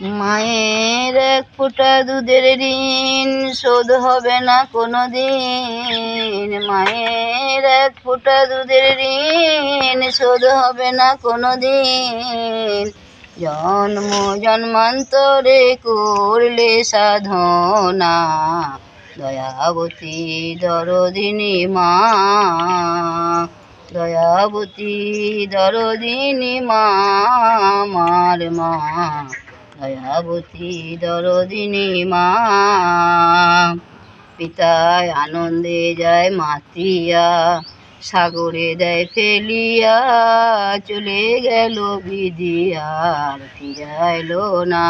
মায়ের এক ফোঁটা দুধের ঋণ শোধ হবে না কোনো দিন মায়ের এক ফোঁটা দুধের ঋণ শোধ হবে না কোনো দিন জন্ম জন্মান্তরে করলে সাধনা, দয়াবতী দরদিনী মা। দয়াবতী দরদিনী মা আমার মা। দয়াবতী দরদিনী মা। পিতায় আনন্দে যায় মাতিয়া, সাগরে দেয় ফেলিয়া, চলে গেল বিদিয়ার ফিরাইলো না।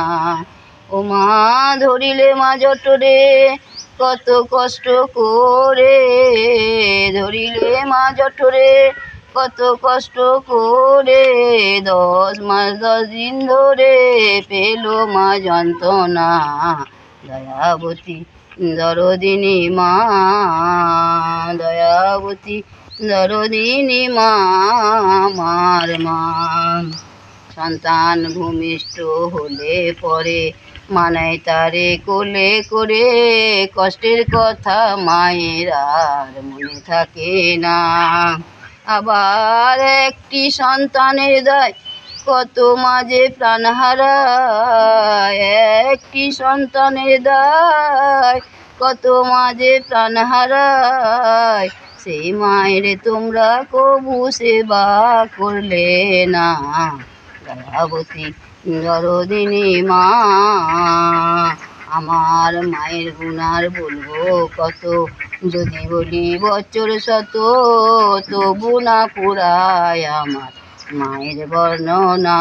ও মা, ধরিলে মা জটরে, কত কষ্ট করে। ধরিলে মা জটরে কত কষ্ট করে দশ মাস, দশ দিন ধরে পেল মা যন্ত্রণা। দয়াবতী দরদিনী মা, দয়াবতী দরদিনী মা আমার মা। সন্তান ভূমিষ্ঠ হলে পরে মানায় তারে কোলে করে কষ্টের কথা মায়ের আর মনে থাকে না। আবার একটি সন্তানের দায় কত মাঝে প্রাণ হারায়? একটি সন্তানের দায় কত মাঝে প্রাণ হারায়? সেই মায়ের তোমরা কবু সেবা করলে না। দয়াবতী দরদিনী মা, আমার মায়ের গুণার বলব কত যদি বলি, বছর শত তবু না পুরায় আমার মায়ের বর্ণনা।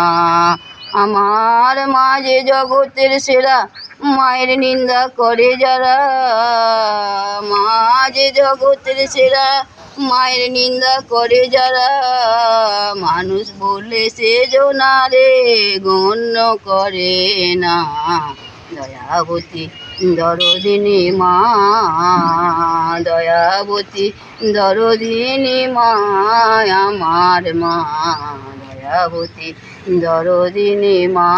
আমার মা যে জগতের সেরা মায়ের নিন্দা করে যারা। মা যে জগতের সেরা মায়ের নিন্দা করে যারা। মানুষ বলে সে জোনারে, গণ্য করে না। দয়াবতী দরদিনী মা দয়াবতী দরদিনী মা আমার মা দয়াবতী দরদিনী মা।